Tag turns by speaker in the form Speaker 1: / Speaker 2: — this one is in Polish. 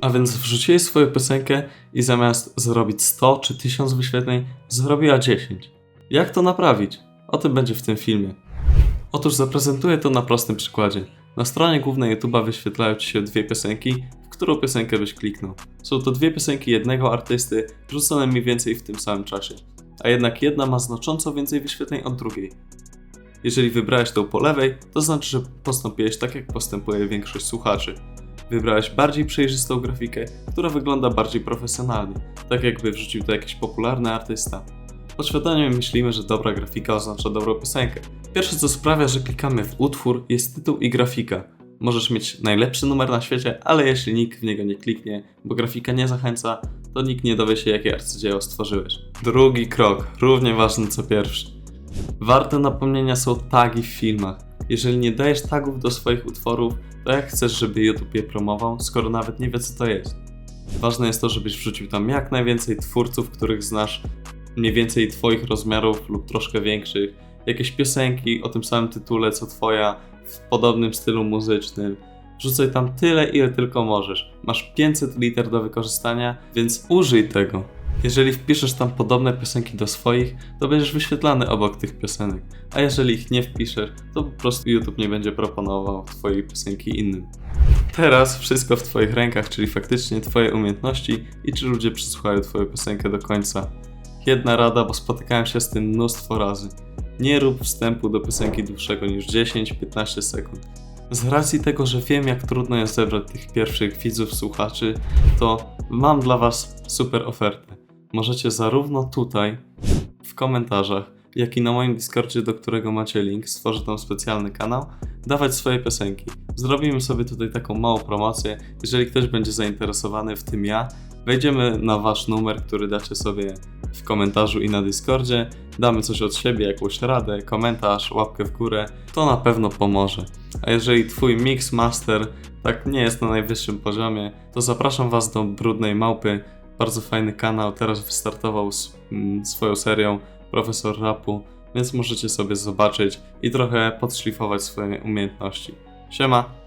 Speaker 1: A więc wrzuciłeś swoją piosenkę i zamiast zrobić 100 czy 1000 wyświetleń, zrobiła 10. Jak to naprawić? O tym będzie w tym filmie. Otóż zaprezentuję to na prostym przykładzie. Na stronie głównej YouTube'a wyświetlają Ci się dwie piosenki, w którą piosenkę byś kliknął. Są to dwie piosenki jednego artysty, wrzucone mniej więcej w tym samym czasie. A jednak jedna ma znacząco więcej wyświetleń od drugiej. Jeżeli wybrałeś tą po lewej, to znaczy, że postąpiłeś tak, jak postępuje większość słuchaczy. Wybrałeś bardziej przejrzystą grafikę, która wygląda bardziej profesjonalnie, tak jakby wrzucił to jakiś popularny artysta. Podświadomie myślimy, że dobra grafika oznacza dobrą piosenkę. Pierwsze co sprawia, że klikamy w utwór jest tytuł i grafika. Możesz mieć najlepszy numer na świecie, ale jeśli nikt w niego nie kliknie, bo grafika nie zachęca, to nikt nie dowie się, jakie arcydzieło stworzyłeś. Drugi krok, równie ważny co pierwszy. Warte napomnienia są tagi w filmach. Jeżeli nie dajesz tagów do swoich utworów, to jak chcesz, żeby YouTube je promował, skoro nawet nie wie, co to jest? Ważne jest to, żebyś wrzucił tam jak najwięcej twórców, których znasz, mniej więcej twoich rozmiarów lub troszkę większych, jakieś piosenki o tym samym tytule co twoja, w podobnym stylu muzycznym. Wrzucaj tam tyle, ile tylko możesz. Masz 500 liter do wykorzystania, więc użyj tego. Jeżeli wpiszesz tam podobne piosenki do swoich, to będziesz wyświetlany obok tych piosenek. A jeżeli ich nie wpiszesz, to po prostu YouTube nie będzie proponował twojej piosenki innym. Teraz wszystko w twoich rękach, czyli faktycznie twoje umiejętności i czy ludzie przysłuchają twoją piosenkę do końca. Jedna rada, bo spotykałem się z tym mnóstwo razy. Nie rób wstępu do piosenki dłuższego niż 10-15 sekund. Z racji tego, że wiem jak trudno jest zebrać tych pierwszych widzów, słuchaczy, to mam dla Was super ofertę. Możecie zarówno tutaj, w komentarzach, jak i na moim Discordzie, do którego macie link, stworzę tam specjalny kanał, dawać swoje piosenki. Zrobimy sobie tutaj taką małą promocję. Jeżeli ktoś będzie zainteresowany, w tym ja, wejdziemy na Wasz numer, który dacie sobie w komentarzu i na Discordzie, damy coś od siebie, jakąś radę, komentarz, łapkę w górę, to na pewno pomoże. A jeżeli Twój mix master tak nie jest na najwyższym poziomie, to zapraszam Was do Brudnej Małpy. Bardzo fajny kanał, teraz wystartował z, mm, swoją serią Profesor Rapu, więc możecie sobie zobaczyć i trochę podszlifować swoje umiejętności. Siema!